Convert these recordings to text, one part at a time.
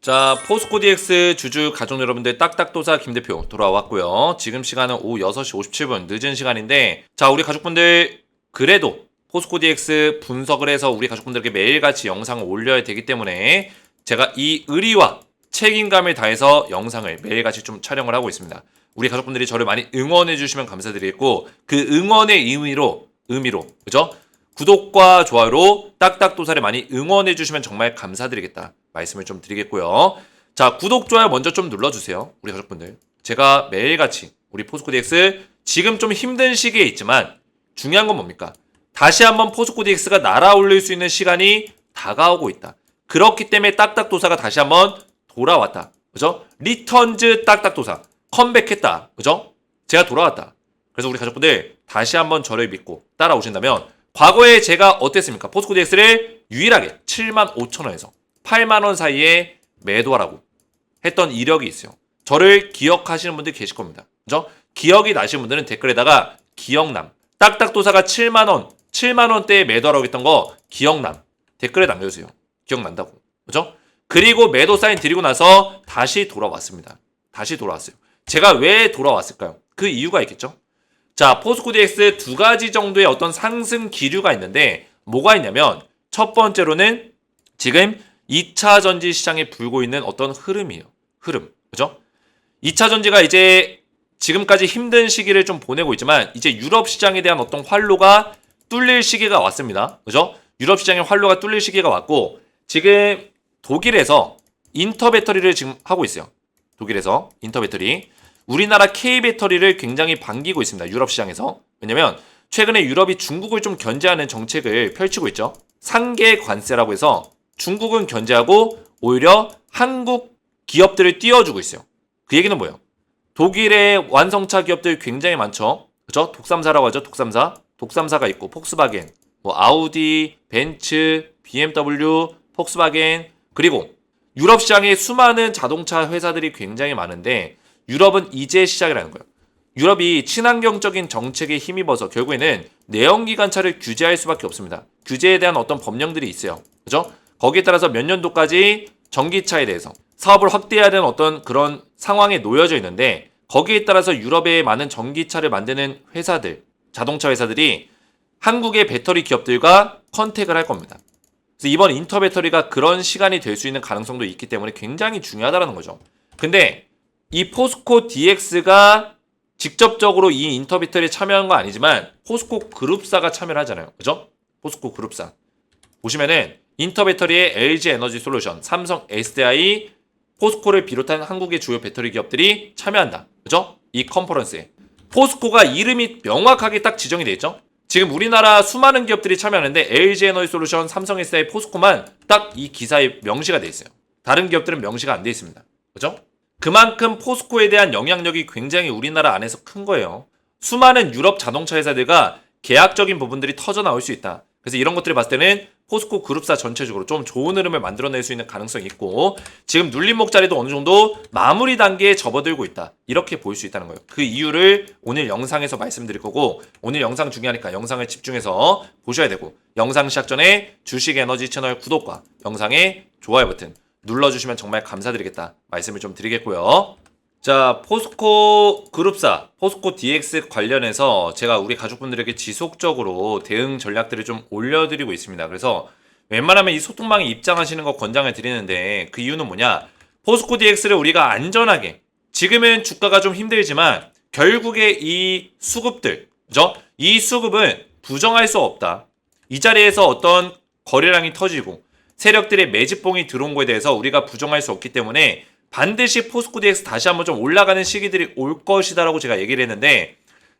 자, 포스코 DX 주주 가족 여러분들 딱딱도사 김 대표 돌아왔고요. 지금 시간은 오후 6시 57분 늦은 시간인데 자, 우리 가족분들 그래도 포스코 DX 분석을 해서 우리 가족분들께 매일같이 영상을 올려야 되기 때문에 제가 이 의리와 책임감을 다해서 영상을 매일같이 좀 촬영을 하고 있습니다. 우리 가족분들이 저를 많이 응원해 주시면 감사드리겠고 그 응원의 의미로 의미로 그죠? 구독과 좋아요로 딱딱도사를 많이 응원해 주시면 정말 감사드리겠다 말씀을 좀 드리겠고요. 자 구독 좋아요 먼저 좀 눌러주세요 우리 가족분들. 제가 매일같이 우리 포스코 DX 지금 좀 힘든 시기에 있지만 중요한 건 뭡니까? 다시 한번 포스코 DX가 날아올릴 수 있는 시간이 다가오고 있다. 그렇기 때문에 딱딱도사가 다시 한번 돌아왔다. 그죠? 리턴즈 딱딱도사 컴백했다. 그죠? 제가 돌아왔다. 그래서 우리 가족분들 다시 한번 저를 믿고 따라오신다면 과거에 제가 어땠습니까? 포스코 DX를 유일하게 7만 5천 원에서 8만 원 사이에 매도하라고 했던 이력이 있어요. 저를 기억하시는 분들 계실 겁니다. 그죠? 기억이 나시는 분들은 댓글에다가 기억남. 딱딱도사가 7만 원, 7만 원대에 매도하라고 했던 거 기억남. 댓글에 남겨주세요. 기억난다고. 그죠? 그리고 매도 사인 드리고 나서 다시 돌아왔습니다. 다시 돌아왔어요. 제가 왜 돌아왔을까요? 그 이유가 있겠죠? 자, 포스코 DX 두 가지 정도의 어떤 상승 기류가 있는데 뭐가 있냐면 첫 번째로는 지금 2차 전지 시장에 불고 있는 어떤 흐름이에요. 흐름. 그죠? 2차 전지가 이제 지금까지 힘든 시기를 좀 보내고 있지만 이제 유럽 시장에 대한 어떤 활로가 뚫릴 시기가 왔습니다. 그죠? 유럽 시장의 활로가 뚫릴 시기가 왔고 지금 독일에서 인터 배터리를 지금 하고 있어요. 독일에서 인터 배터리. 우리나라 K 배터리를 굉장히 반기고 있습니다. 유럽 시장에서. 왜냐면 최근에 유럽이 중국을 좀 견제하는 정책을 펼치고 있죠. 상계 관세라고 해서 중국은 견제하고 오히려 한국 기업들을 띄워주고 있어요. 그 얘기는 뭐예요? 독일의 완성차 기업들 굉장히 많죠. 그죠? 독삼사라고 하죠. 독삼사. 독삼사가 있고 폭스바겐, 뭐 아우디, 벤츠, BMW, 폭스바겐 그리고 유럽 시장에 수많은 자동차 회사들이 굉장히 많은데 유럽은 이제 시작이라는 거예요. 유럽이 친환경적인 정책에 힘입어서 결국에는 내연기관차를 규제할 수밖에 없습니다. 규제에 대한 어떤 법령들이 있어요. 그죠? 거기에 따라서 몇 년도까지 전기차에 대해서 사업을 확대해야 되는 어떤 그런 상황에 놓여져 있는데 거기에 따라서 유럽의 많은 전기차를 만드는 회사들, 자동차 회사들이 한국의 배터리 기업들과 컨택을 할 겁니다. 그래서 이번 인터 배터리가 그런 시간이 될 수 있는 가능성도 있기 때문에 굉장히 중요하다는 거죠. 근데 이 포스코 DX가 직접적으로 이 인터 배터리에 참여한 건 아니지만 포스코 그룹사가 참여를 하잖아요. 그죠? 포스코 그룹사. 보시면은 인터 배터리에 LG 에너지 솔루션, 삼성 SDI, 포스코를 비롯한 한국의 주요 배터리 기업들이 참여한다. 그죠? 이 컨퍼런스에. 포스코가 이름이 명확하게 딱 지정이 돼 있죠? 지금 우리나라 수많은 기업들이 참여하는데 LG 에너지 솔루션, 삼성 SDI, 포스코만 딱 이 기사에 명시가 돼 있어요. 다른 기업들은 명시가 안 돼 있습니다. 그죠? 그만큼 포스코에 대한 영향력이 굉장히 우리나라 안에서 큰 거예요. 수많은 유럽 자동차 회사들과 계약적인 부분들이 터져 나올 수 있다. 그래서 이런 것들을 봤을 때는 포스코 그룹사 전체적으로 좀 좋은 흐름을 만들어낼 수 있는 가능성이 있고 지금 눌림목 자리도 어느 정도 마무리 단계에 접어들고 있다. 이렇게 보일 수 있다는 거예요. 그 이유를 오늘 영상에서 말씀드릴 거고 오늘 영상 중요하니까 영상을 집중해서 보셔야 되고 영상 시작 전에 주식 에너지 채널 구독과 영상에 좋아요 버튼 눌러주시면 정말 감사드리겠다 말씀을 좀 드리겠고요. 자, 포스코 그룹사, 포스코 DX 관련해서 제가 우리 가족분들에게 지속적으로 대응 전략들을 좀 올려드리고 있습니다. 그래서 웬만하면 이 소통방에 입장하시는 거 권장을 드리는데 그 이유는 뭐냐? 포스코 DX를 우리가 안전하게 지금은 주가가 좀 힘들지만 결국에 이 수급들, 그죠? 이 수급은 부정할 수 없다. 이 자리에서 어떤 거래량이 터지고 세력들의 매집봉이 들어온 거에 대해서 우리가 부정할 수 없기 때문에 반드시 포스코 DX 다시 한번 좀 올라가는 시기들이 올 것이다라고 제가 얘기를 했는데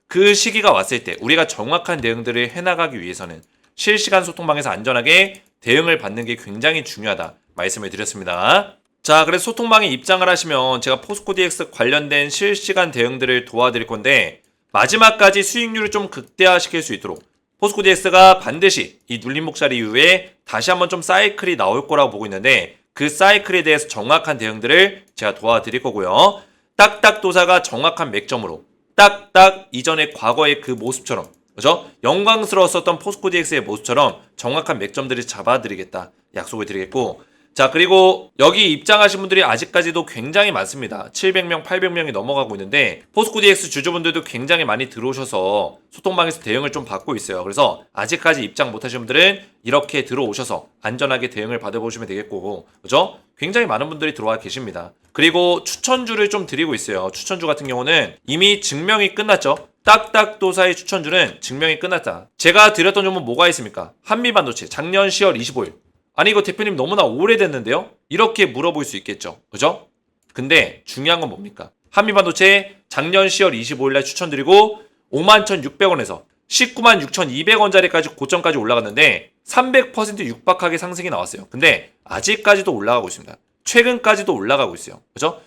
그 시기가 왔을 때 우리가 정확한 대응들을 해나가기 위해서는 실시간 소통방에서 안전하게 대응을 받는 게 굉장히 중요하다 말씀을 드렸습니다. 자, 그래서 소통방에 입장을 하시면 제가 포스코 DX 관련된 실시간 대응들을 도와드릴 건데 마지막까지 수익률을 좀 극대화시킬 수 있도록 포스코 DX가 반드시 이 눌림목 자리 이후에 다시 한번 좀 사이클이 나올 거라고 보고 있는데 그 사이클에 대해서 정확한 대응들을 제가 도와드릴 거고요. 딱딱 도사가 정확한 맥점으로 딱딱 이전의 과거의 그 모습처럼 그죠? 영광스러웠었던 포스코 DX의 모습처럼 정확한 맥점들을 잡아드리겠다 약속을 드리겠고 자, 그리고 여기 입장하신 분들이 아직까지도 굉장히 많습니다. 700명, 800명이 넘어가고 있는데 포스코 DX 주주분들도 굉장히 많이 들어오셔서 소통방에서 대응을 좀 받고 있어요. 그래서 아직까지 입장 못 하신 분들은 이렇게 들어오셔서 안전하게 대응을 받아보시면 되겠고, 그죠? 굉장히 많은 분들이 들어와 계십니다. 그리고 추천주를 좀 드리고 있어요. 추천주 같은 경우는 이미 증명이 끝났죠. 딱딱도사의 추천주는 증명이 끝났다. 제가 드렸던 종목 뭐가 있습니까? 한미반도체 작년 10월 25일. 아니 이거 대표님 너무나 오래됐는데요? 이렇게 물어볼 수 있겠죠. 그죠? 근데 중요한 건 뭡니까? 한미반도체 작년 10월 25일 날 추천드리고 51,600원에서 19만 6,200원짜리까지 고점까지 올라갔는데 300% 육박하게 상승이 나왔어요. 근데 아직까지도 올라가고 있습니다. 최근까지도 올라가고 있어요. 그죠?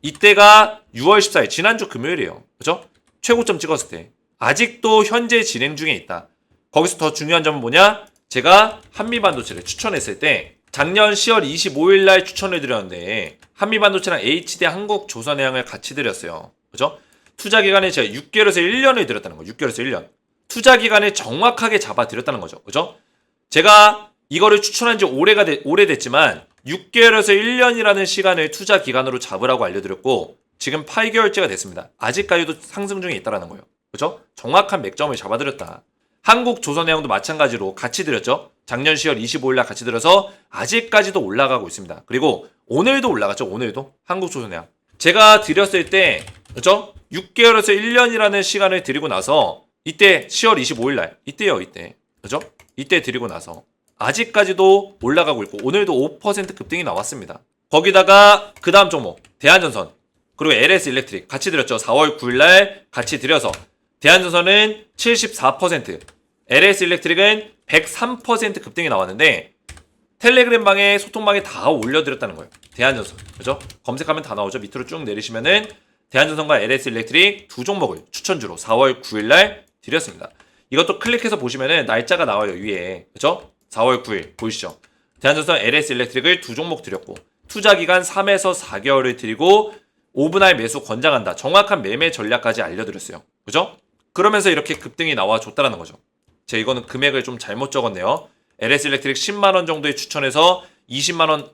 이때가 6월 14일 지난주 금요일이에요. 그죠? 최고점 찍었을 때 아직도 현재 진행 중에 있다. 거기서 더 중요한 점은 뭐냐? 제가 한미반도체를 추천했을 때 작년 10월 25일 날 추천을 드렸는데 한미반도체랑 HD 한국 조선해양을 같이 드렸어요. 그죠? 투자 기간에 제가 6개월에서 1년을 드렸다는 거예요. 6개월에서 1년. 투자 기간을 정확하게 잡아 드렸다는 거죠. 그죠? 제가 이거를 추천한 지 오래가 되, 오래됐지만 6개월에서 1년이라는 시간을 투자 기간으로 잡으라고 알려드렸고 지금 8개월째가 됐습니다. 아직까지도 상승 중에 있다라는 거예요. 그죠? 정확한 맥점을 잡아드렸다. 한국 조선해양도 마찬가지로 같이 드렸죠. 작년 10월 25일 날 같이 들어서 아직까지도 올라가고 있습니다. 그리고 오늘도 올라갔죠. 오늘도 한국 조선해양. 제가 드렸을 때 그죠? 6개월에서 1년이라는 시간을 드리고 나서 이때 10월 25일 날 이때요, 이때. 그죠? 이때 드리고 나서 아직까지도 올라가고 있고 오늘도 5% 급등이 나왔습니다. 거기다가 그 다음 종목 대한전선 그리고 LS 일렉트릭 같이 드렸죠. 4월 9일 날 같이 드려서 대한전선은 74%, LS 일렉트릭은 103% 급등이 나왔는데 텔레그램 방에 소통방에 다 올려드렸다는 거예요. 대한전선. 그죠? 검색하면 다 나오죠. 밑으로 쭉 내리시면은 대한전선과 LS 일렉트릭 두 종목을 추천주로 4월 9일 날 드렸습니다. 이것도 클릭해서 보시면은 날짜가 나와요. 위에. 그죠? 4월 9일 보이시죠? 대한전선 LS 일렉트릭을 두 종목 드렸고 투자 기간 3에서 4개월을 드리고 5분할 매수 권장한다. 정확한 매매 전략까지 알려드렸어요. 그죠? 그러면서 이렇게 급등이 나와줬다라는 거죠. 제가 이거는 금액을 좀 잘못 적었네요. LS 일렉트릭 10만 원 정도에 추천해서 20만 원,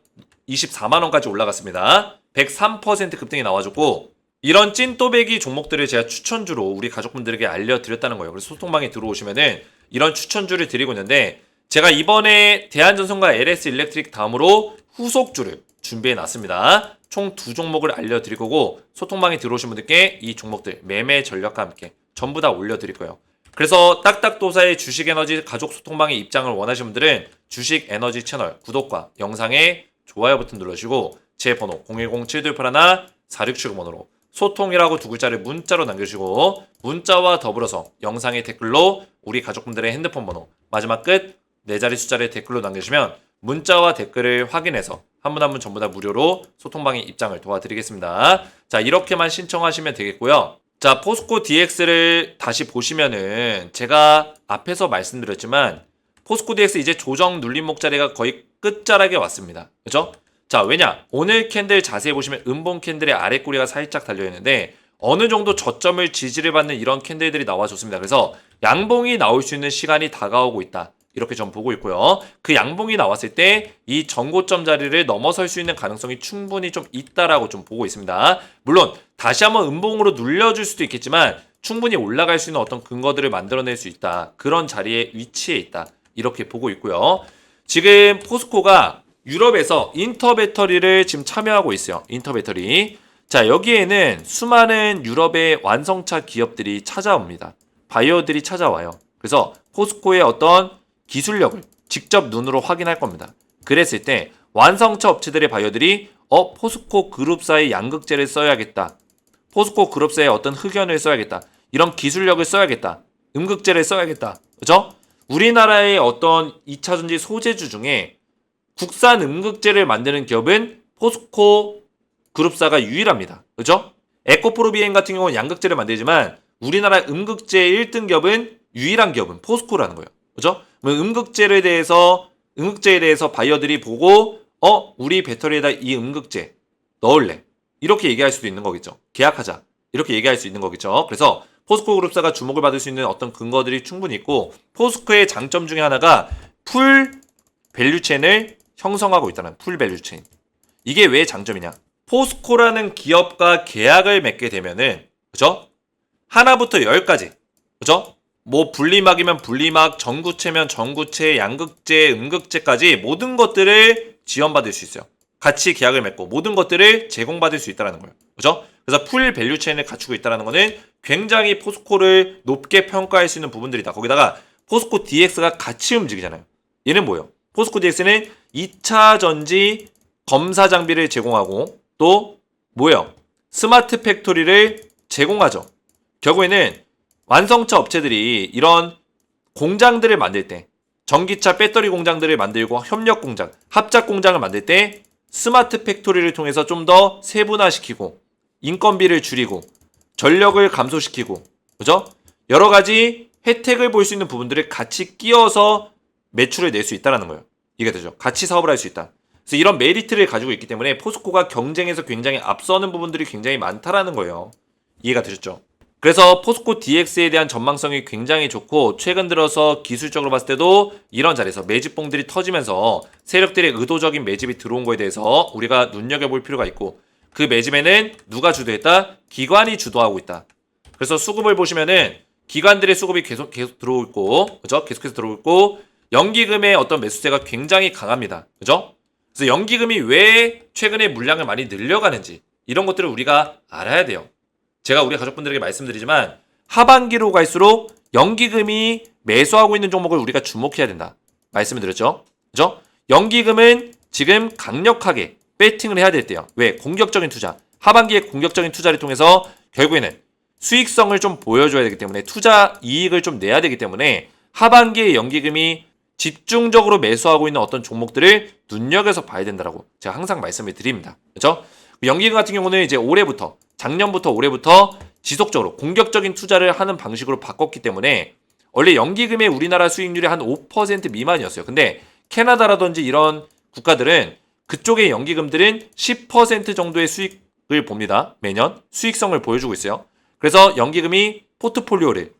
24만 원까지 올라갔습니다. 103% 급등이 나와줬고, 이런 찐또배기 종목들을 제가 추천주로 우리 가족분들에게 알려드렸다는 거예요. 그래서 소통방에 들어오시면은 이런 추천주를 드리고 있는데, 제가 이번에 대한전선과 LS 일렉트릭 다음으로 후속주를 준비해 놨습니다. 총 두 종목을 알려드릴 거고, 소통방에 들어오신 분들께 이 종목들 매매 전략과 함께 전부 다 올려드릴 거예요. 그래서 딱딱도사의 주식에너지 가족 소통방의 입장을 원하시는 분들은 주식에너지 채널 구독과 영상에 좋아요 버튼 눌러주시고 제 번호 010-7281-4679번호로 소통이라고 두 글자를 문자로 남겨주시고 문자와 더불어서 영상의 댓글로 우리 가족분들의 핸드폰 번호 마지막 끝 네 자리 숫자를 댓글로 남겨주시면 문자와 댓글을 확인해서 한 분 한 분 전부 다 무료로 소통방의 입장을 도와드리겠습니다. 자 이렇게만 신청하시면 되겠고요. 자, 포스코 DX를 다시 보시면은 제가 앞에서 말씀드렸지만 포스코 DX 이제 조정 눌림목 자리가 거의 끝자락에 왔습니다. 그죠? 자, 왜냐? 오늘 캔들 자세히 보시면 음봉 캔들의 아래 꼬리가 살짝 달려 있는데 어느 정도 저점을 지지를 받는 이런 캔들들이 나와줬습니다. 그래서 양봉이 나올 수 있는 시간이 다가오고 있다. 이렇게 좀 보고 있고요. 그 양봉이 나왔을 때 이 전고점 자리를 넘어설 수 있는 가능성이 충분히 좀 있다라고 좀 보고 있습니다. 물론 다시 한번 음봉으로 눌려줄 수도 있겠지만 충분히 올라갈 수 있는 어떤 근거들을 만들어낼 수 있다. 그런 자리에 위치해 있다. 이렇게 보고 있고요. 지금 포스코가 유럽에서 인터 배터리를 지금 참여하고 있어요. 인터 배터리. 자, 여기에는 수많은 유럽의 완성차 기업들이 찾아옵니다. 바이오들이 찾아와요. 그래서 포스코의 어떤 기술력을 직접 눈으로 확인할 겁니다. 그랬을 때 완성차 업체들의 바이오들이 어 포스코 그룹사의 양극재를 써야겠다. 포스코 그룹사의 어떤 흑연을 써야겠다. 이런 기술력을 써야겠다. 음극재를 써야겠다. 그죠? 우리나라의 어떤 2차 전지 소재주 중에 국산 음극재를 만드는 기업은 포스코 그룹사가 유일합니다. 그죠? 에코프로비엔 같은 경우는 양극재를 만들지만 우리나라 음극재 1등 기업은 유일한 기업은 포스코라는 거예요. 그죠? 음극재에 대해서 음극재에 대해서 바이어들이 보고 어 우리 배터리에다 이 음극재 넣을래 이렇게 얘기할 수도 있는 거겠죠. 계약하자 이렇게 얘기할 수 있는 거겠죠. 그래서 포스코 그룹사가 주목을 받을 수 있는 어떤 근거들이 충분히 있고 포스코의 장점 중에 하나가 풀 밸류 체인을 형성하고 있다는 풀 밸류 체인. 이게 왜 장점이냐? 포스코라는 기업과 계약을 맺게 되면은 그죠? 하나부터 열까지 그죠? 뭐 분리막이면 분리막, 전구체면 전구체, 양극재, 음극재까지 모든 것들을 지원받을 수 있어요. 같이 계약을 맺고 모든 것들을 제공받을 수 있다는 거예요. 그죠? 그래서 풀 밸류 체인을 갖추고 있다는 거는 굉장히 포스코를 높게 평가할 수 있는 부분들이다. 거기다가 포스코 DX가 같이 움직이잖아요. 얘는 뭐예요? 포스코 DX는 2차 전지 검사 장비를 제공하고 또 뭐예요? 스마트 팩토리를 제공하죠. 결국에는 완성차 업체들이 이런 공장들을 만들 때 전기차 배터리 공장들을 만들고 협력 공장, 합작 공장을 만들 때 스마트 팩토리를 통해서 좀 더 세분화시키고 인건비를 줄이고 전력을 감소시키고 그죠? 여러 가지 혜택을 볼 수 있는 부분들을 같이 끼워서 매출을 낼 수 있다는 거예요. 이게 되죠. 같이 사업을 할 수 있다. 그래서 이런 메리트를 가지고 있기 때문에 포스코가 경쟁에서 굉장히 앞서는 부분들이 굉장히 많다라는 거예요. 이해가 되셨죠? 그래서 포스코 DX에 대한 전망성이 굉장히 좋고 최근 들어서 기술적으로 봤을 때도 이런 자리에서 매집봉들이 터지면서 세력들의 의도적인 매집이 들어온 거에 대해서 우리가 눈여겨볼 필요가 있고 그 매집에는 누가 주도했다? 기관이 주도하고 있다. 그래서 수급을 보시면은 기관들의 수급이 계속 계속 들어오고 그죠? 계속해서 들어오고 연기금의 어떤 매수세가 굉장히 강합니다. 그죠? 그래서 연기금이 왜 최근에 물량을 많이 늘려가는지 이런 것들을 우리가 알아야 돼요. 제가 우리 가족분들에게 말씀드리지만 하반기로 갈수록 연기금이 매수하고 있는 종목을 우리가 주목해야 된다. 말씀을 드렸죠. 그죠? 연기금은 지금 강력하게 배팅을 해야 될 때요. 왜? 공격적인 투자. 하반기에 공격적인 투자를 통해서 결국에는 수익성을 좀 보여줘야 되기 때문에 투자 이익을 좀 내야 되기 때문에 하반기에 연기금이 집중적으로 매수하고 있는 어떤 종목들을 눈여겨서 봐야 된다라고 제가 항상 말씀을 드립니다. 그렇죠? 연기금 같은 경우는 이제 올해부터 작년부터 올해부터 지속적으로 공격적인 투자를 하는 방식으로 바꿨기 때문에 원래 연기금의 우리나라 수익률이 한 5% 미만이었어요. 근데 캐나다라든지 이런 국가들은 그쪽의 연기금들은 10% 정도의 수익을 봅니다. 매년 수익성을 보여주고 있어요. 그래서 연기금이 포트폴리오를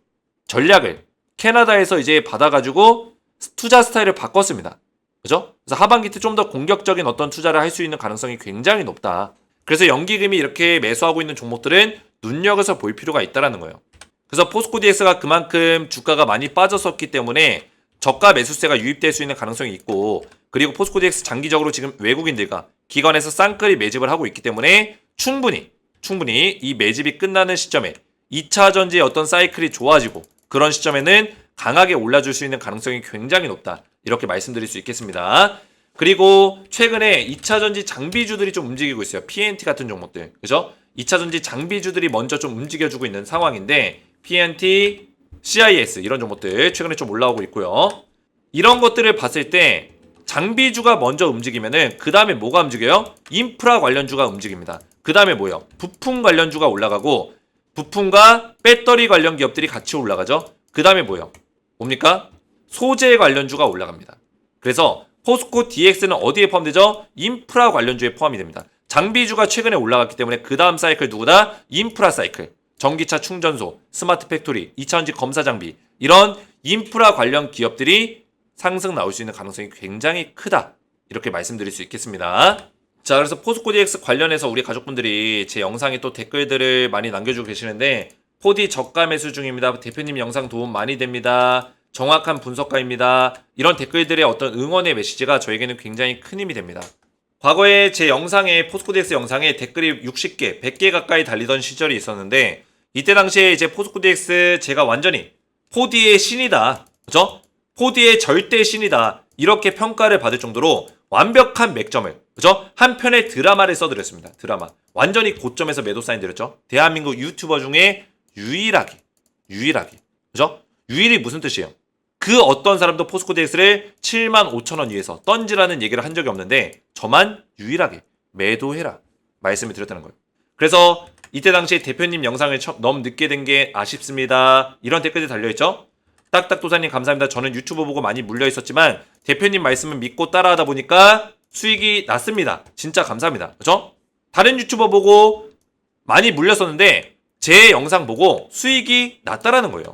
전략을 캐나다에서 이제 받아가지고 투자 스타일을 바꿨습니다. 그죠? 그래서 하반기 때 좀 더 공격적인 어떤 투자를 할 수 있는 가능성이 굉장히 높다. 그래서 연기금이 이렇게 매수하고 있는 종목들은 눈여겨서 볼 필요가 있다라는 거예요. 그래서 포스코 DX가 그만큼 주가가 많이 빠졌었기 때문에 저가 매수세가 유입될 수 있는 가능성이 있고 그리고 포스코 DX 장기적으로 지금 외국인들과 기관에서 쌍끌이 매집을 하고 있기 때문에 충분히 충분히 이 매집이 끝나는 시점에 2차 전지의 어떤 사이클이 좋아지고 그런 시점에는 강하게 올라줄 수 있는 가능성이 굉장히 높다. 이렇게 말씀드릴 수 있겠습니다. 그리고 최근에 2차 전지 장비주들이 좀 움직이고 있어요. PNT 같은 종목들. 그죠? 2차 전지 장비주들이 먼저 좀 움직여주고 있는 상황인데 PNT, CIS 이런 종목들 최근에 좀 올라오고 있고요. 이런 것들을 봤을 때 장비주가 먼저 움직이면은 그 다음에 뭐가 움직여요? 인프라 관련주가 움직입니다. 그 다음에 뭐요? 부품 관련주가 올라가고 부품과 배터리 관련 기업들이 같이 올라가죠. 그 다음에 뭐요? 뭡니까? 소재 관련주가 올라갑니다. 그래서 포스코 DX는 어디에 포함되죠? 인프라 관련주에 포함이 됩니다. 장비주가 최근에 올라갔기 때문에 그 다음 사이클 누구다? 인프라 사이클. 전기차 충전소, 스마트 팩토리, 2차전지 검사 장비 이런 인프라 관련 기업들이 상승 나올 수 있는 가능성이 굉장히 크다. 이렇게 말씀드릴 수 있겠습니다. 자, 그래서 포스코 DX 관련해서 우리 가족분들이 제 영상에 또 댓글들을 많이 남겨주고 계시는데 4D 저가 매수 중입니다. 대표님 영상 도움 많이 됩니다. 정확한 분석가입니다. 이런 댓글들의 어떤 응원의 메시지가 저에게는 굉장히 큰 힘이 됩니다. 과거에 제 영상에 포스코DX 영상에 댓글이 60개, 100개 가까이 달리던 시절이 있었는데 이때 당시에 이제 포스코DX 제가 완전히 4D의 신이다. 그죠? 4D의 절대 신이다. 이렇게 평가를 받을 정도로 완벽한 맥점을 그죠? 한 편의 드라마를 써드렸습니다. 드라마. 완전히 고점에서 매도 사인 드렸죠. 대한민국 유튜버 중에 유일하게 유일하게 그죠? 유일이 무슨 뜻이에요? 그 어떤 사람도 포스코 DX를 7만 5천 원 위에서 던지라는 얘기를 한 적이 없는데 저만 유일하게 매도해라 말씀을 드렸다는 거예요. 그래서 이때 당시에 대표님 영상을 처- 너무 늦게 된 게 아쉽습니다. 이런 댓글이 달려있죠? 딱딱도사님 감사합니다. 저는 유튜브 보고 많이 물려 있었지만 대표님 말씀을 믿고 따라하다 보니까 수익이 났습니다. 진짜 감사합니다. 그죠? 다른 유튜버 보고 많이 물렸었는데 제 영상 보고 수익이 났다라는 거예요.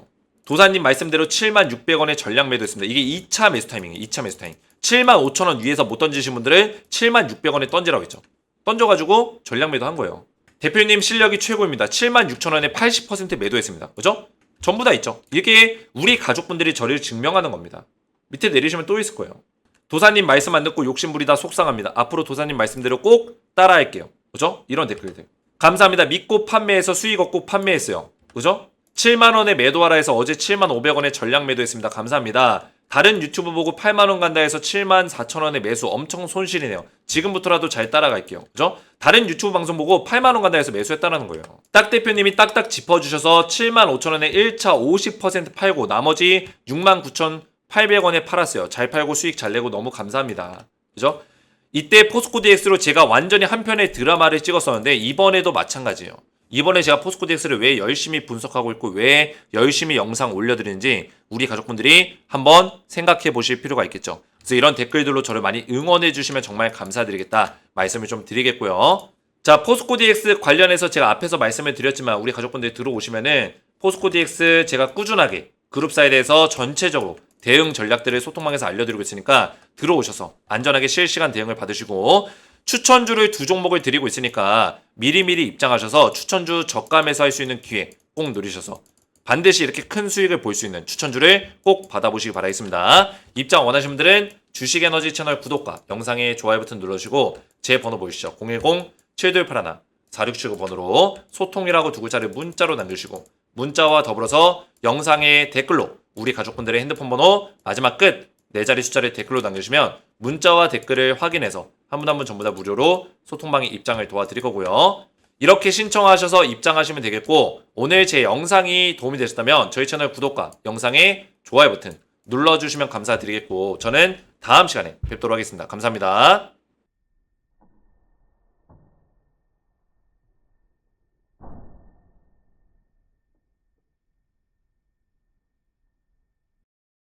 도사님 말씀대로 7만 600원에 전량 매도했습니다. 이게 2차 매수 타이밍이에요. 2차 매수 타이밍. 7만 5천 원 위에서 못 던지신 분들은 7만 600원에 던지라고 했죠. 던져가지고 전량 매도한 거예요. 대표님 실력이 최고입니다. 7만 6천 원에 80% 매도했습니다. 그죠? 전부 다 있죠. 이게 우리 가족분들이 저를 증명하는 겁니다. 밑에 내리시면 또 있을 거예요. 도사님 말씀 안 듣고 욕심부리다 속상합니다. 앞으로 도사님 말씀대로 꼭 따라할게요. 그죠? 이런 댓글들. 감사합니다. 믿고 판매해서 수익 얻고 판매했어요. 그죠? 7만원에 매도하라 해서 어제 7만 500원에 전량 매도했습니다. 감사합니다. 다른 유튜브 보고 8만원 간다 해서 7만 4천원에 매수 엄청 손실이네요. 지금부터라도 잘 따라갈게요. 그죠? 다른 유튜브 방송 보고 8만원 간다 해서 매수했다는 거예요. 딱 대표님이 딱딱 짚어주셔서 7만 5천원에 1차 50% 팔고 나머지 6만 9천 800원에 팔았어요. 잘 팔고 수익 잘 내고 너무 감사합니다. 그죠? 이때 포스코 DX로 제가 완전히 한 편의 드라마를 찍었었는데 이번에도 마찬가지예요. 이번에 제가 포스코 DX를 왜 열심히 분석하고 있고 왜 열심히 영상 올려드리는지 우리 가족분들이 한번 생각해 보실 필요가 있겠죠. 그래서 이런 댓글들로 저를 많이 응원해 주시면 정말 감사드리겠다 말씀을 좀 드리겠고요. 자, 포스코 DX 관련해서 제가 앞에서 말씀을 드렸지만 우리 가족분들 들어오시면은 포스코 DX 제가 꾸준하게 그룹 사이드에서 전체적으로 대응 전략들을 소통방에서 알려드리고 있으니까 들어오셔서 안전하게 실시간 대응을 받으시고 추천주를 두 종목을 드리고 있으니까 미리미리 입장하셔서 추천주 저감에서 할수 있는 기회 꼭 누리셔서 반드시 이렇게 큰 수익을 볼 수 있는 추천주를 꼭 받아보시기 바라겠습니다. 입장 원하시는 분들은 주식에너지 채널 구독과 영상에 좋아요 버튼 눌러주시고 제 번호 보이시죠? 010-7281 4679 번호로 소통이라고 두 글자를 문자로 남겨주시고 문자와 더불어서 영상의 댓글로 우리 가족분들의 핸드폰 번호 마지막 끝 네 자리 숫자를 댓글로 남겨주시면 문자와 댓글을 확인해서 한 분 한 분 전부 다 무료로 소통방에 입장을 도와드릴 거고요. 이렇게 신청하셔서 입장하시면 되겠고 오늘 제 영상이 도움이 되셨다면 저희 채널 구독과 영상에 좋아요 버튼 눌러주시면 감사드리겠고 저는 다음 시간에 뵙도록 하겠습니다. 감사합니다.